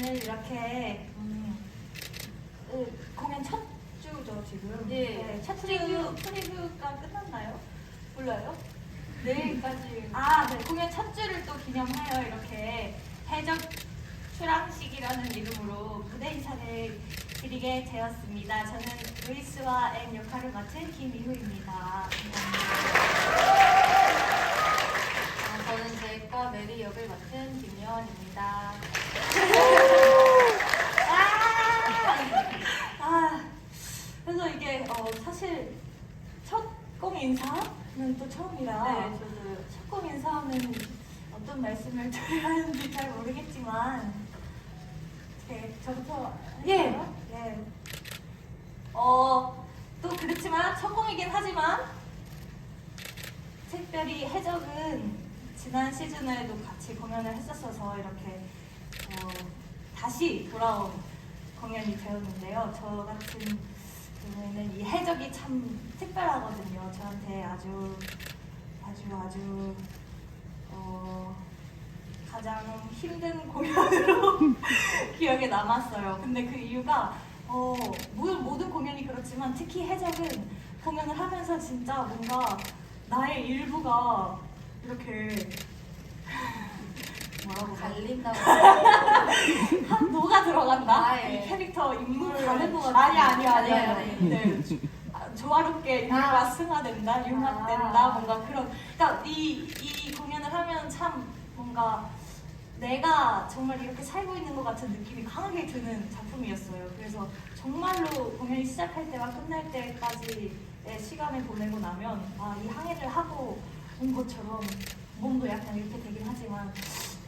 오늘 이렇게 음, 그 공연 첫 주죠 지금. 예. 첫 주. 프리뷰, 프리뷰가 끝났나요? 몰라요? 내일까지. 아, 네. 공연 첫 주를 또 기념하여 이렇게 해적 출항식이라는 이름으로 무대 인사를 드리게 되었습니다. 저는 루이스와 앤 역할을 맡은 김미hu입니다. 감사합니다. 어, 저는 제과 메리 역을 맡은 김여원입니다. 아, 그래서 이게 어, 사실 첫 공 인사는 또 처음이라 네, 저도 첫 공 인사는 말씀을 드려야 하는지 잘 모르겠지만 네, 저부터 예. 할까요? 예. 어, 또 그렇지만 첫 공이긴 하지만 특별히 해적은 지난 시즌에도 같이 공연을 했었어서 이렇게 어, 다시 돌아온 공연이 되었는데요. 저 같은 경우에는 이 해적이 참 특별하거든요. 저한테 아주 아주 아주 어, 가장 힘든 공연으로 기억에 남았어요. 근데 그 이유가 어, 모든, 공연이 그렇지만 특히 해적은 공연을 하면서 진짜 뭔가 나의 일부가 이렇게 뭐라고? 갈린다고. 한 노가 들어간다. 아, 예. 이 캐릭터 인물 가는 것 같아요. 아니 아니 아니 아니, 아니. 아니. 네. 아, 조화롭게 인물과 아. 승화된다, 융합된다, 아. 뭔가 그런. 그러니까 이, 이 공연을 하면 참 뭔가 내가 정말 이렇게 살고 있는 것 같은 느낌이 강하게 드는 작품이었어요. 그래서 정말로 공연이 시작할 때와 끝날 때까지의 시간을 보내고 나면 아, 이 항해를 하고 온 것처럼 몸도 약간 이렇게 되긴 하지만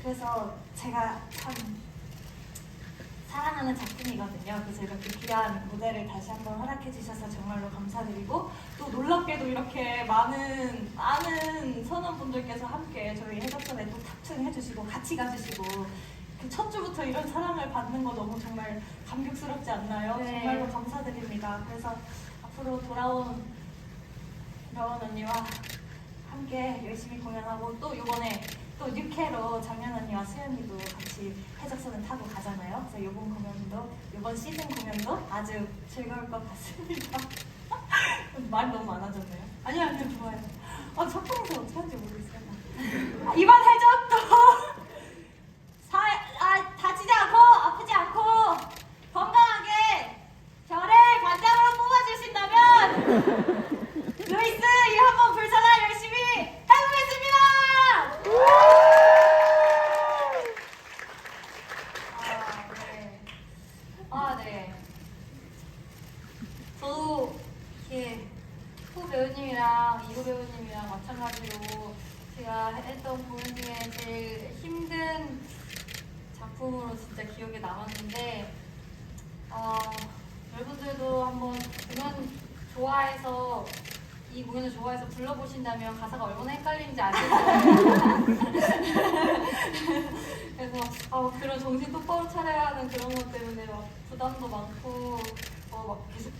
그래서 제가 참 사랑하는 작품이거든요. 그래서 이렇게 귀한 무대를 다시 한번 허락해 주셔서 정말로 감사드리고 또 놀랍게도 이렇게 많은 많은 선원분들께서 함께 저희 해적선에 또 탑승해 주시고 같이 가주시고 그첫 주부터 이런 사랑을 받는 거 너무 정말 감격스럽지 않나요? 네. 정말로 감사드립니다. 그래서 앞으로 돌아온 여원 언니와 함께 열심히 공연하고 또 이번에 또 뉴캐로 장현 언니와 수연이도 같이 해적선을 타고 가잖아요. 그래서 이번 공연도 이번 시즌 공연도 아주 즐거울 것 같습니다. 말 너무 많아졌네요. 아니요, 아니요, 좋아요. 아, 첫 번에서 어떻게 하는지 모르겠어요. 아, 이번 해적도 사, 아, 다치지 않고 아프지 않고 건강하게 저를 반장으로 뽑아주신다면 루이스 이 한번 불사나 열심히 해보겠습니다. 아, 네. 아, 네. 저도 이렇게 후 배우님이랑 이후 배우님이랑 마찬가지로 제가 했던 공연 중에 제일 힘든 작품으로 진짜 기억에 남았는데, 어, 여러분들도 한번 공연 좋아해서 이 공연을 좋아해서 불러보신다면 가사가 얼마나 헷갈리는지 아실 거예요. 그래서 아, 그런 정신 똑바로 차려야 하는 그런 것 때문에 막 부담도 많고 어,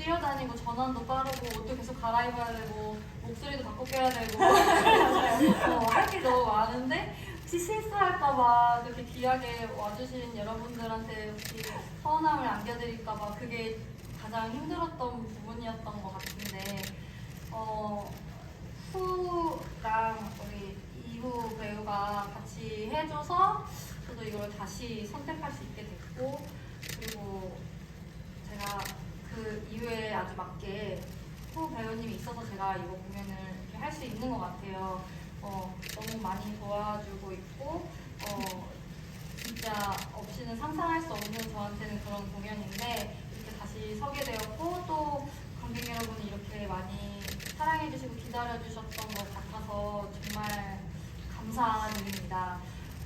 뛰어다니고 전환도 빠르고 옷도 계속 갈아입어야 되고 목소리도 바꿔 껴야 되고. 어, 할게 너무 많은데 혹시 실수할까봐 그렇게 귀하게 와주신 여러분들한테 혹시 서운함을 안겨드릴까봐 그게 가장 힘들었던 부분이었던 것 같은데 어, 후랑 우리 이후 배우가 같이 해줘서 저도 이걸 다시 선택할 수 있게 됐고 그리고 제가 그 이후에 아주 맞게 후 배우님이 있어서 제가 이거 공연을 할수 있는 것 같아요. 어, 너무 많이 도와주고 있고 어, 진짜 없이는 상상할 수 없는 저한테는 그런 공연인데 이렇게 다시 서게 되었고 또 관객 여러분이 이렇게 많이 사랑해주시고 기다려주셨던 것 같아서 정말 감사한 일입니다.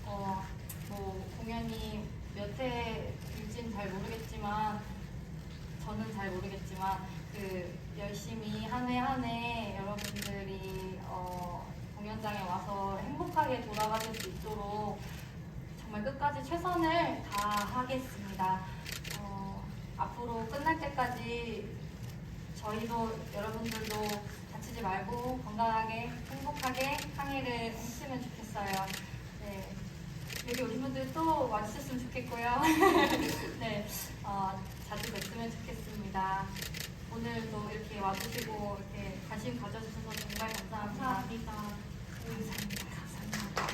어, 뭐 공연이 몇 회일지는 잘 모르겠지만 저는 잘 모르겠지만 그 열심히 한 해 한 해 여러분들이 어, 공연장에 와서 행복하게 돌아가실 수 있도록 정말 끝까지 최선을 다하겠습니다. 어, 앞으로 끝날 때까지 저희도 여러분들도 다치지 말고 건강하게 행복하게 항해를 했으면 좋겠어요. 네. 여기 오신 분들 또 와주셨으면 좋겠고요. 네, 어, 자주 뵀으면 좋겠습니다. 오늘도 이렇게 와주시고 이렇게 관심 가져주셔서 정말 감사합니다. 감사합니다. 감사합니다. 감사합니다.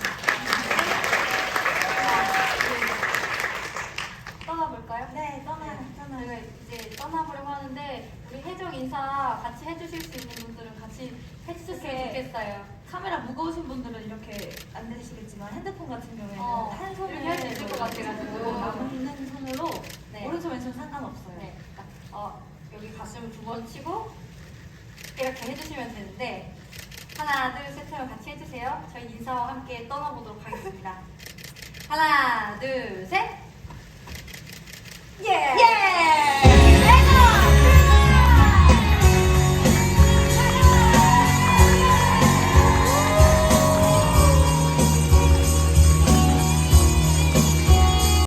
떠나볼까요? 네, 떠나, 떠나. 저희가 이제 떠나보려고 하는데 우리 혜정 인사 같이 해주실 수 있는 분들은 같이 해주셨으면 이렇게 좋겠어요. 카메라 무거우신 분들은 이렇게 안 되시겠지만 핸드폰 같은 경우에는 어, 한 손을 이렇게 할수 것 같아가지고. 뭐 남는 손으로 네. 오른손 왼손 상관없어요. 네. 그러니까, 어, 여기 가슴을 두번 치고 이렇게 해주시면 되는데 하나 둘셋 하면 같이 해주세요. 저희 인사와 함께 떠나보도록 하겠습니다. 하나 둘 셋. 예. 예!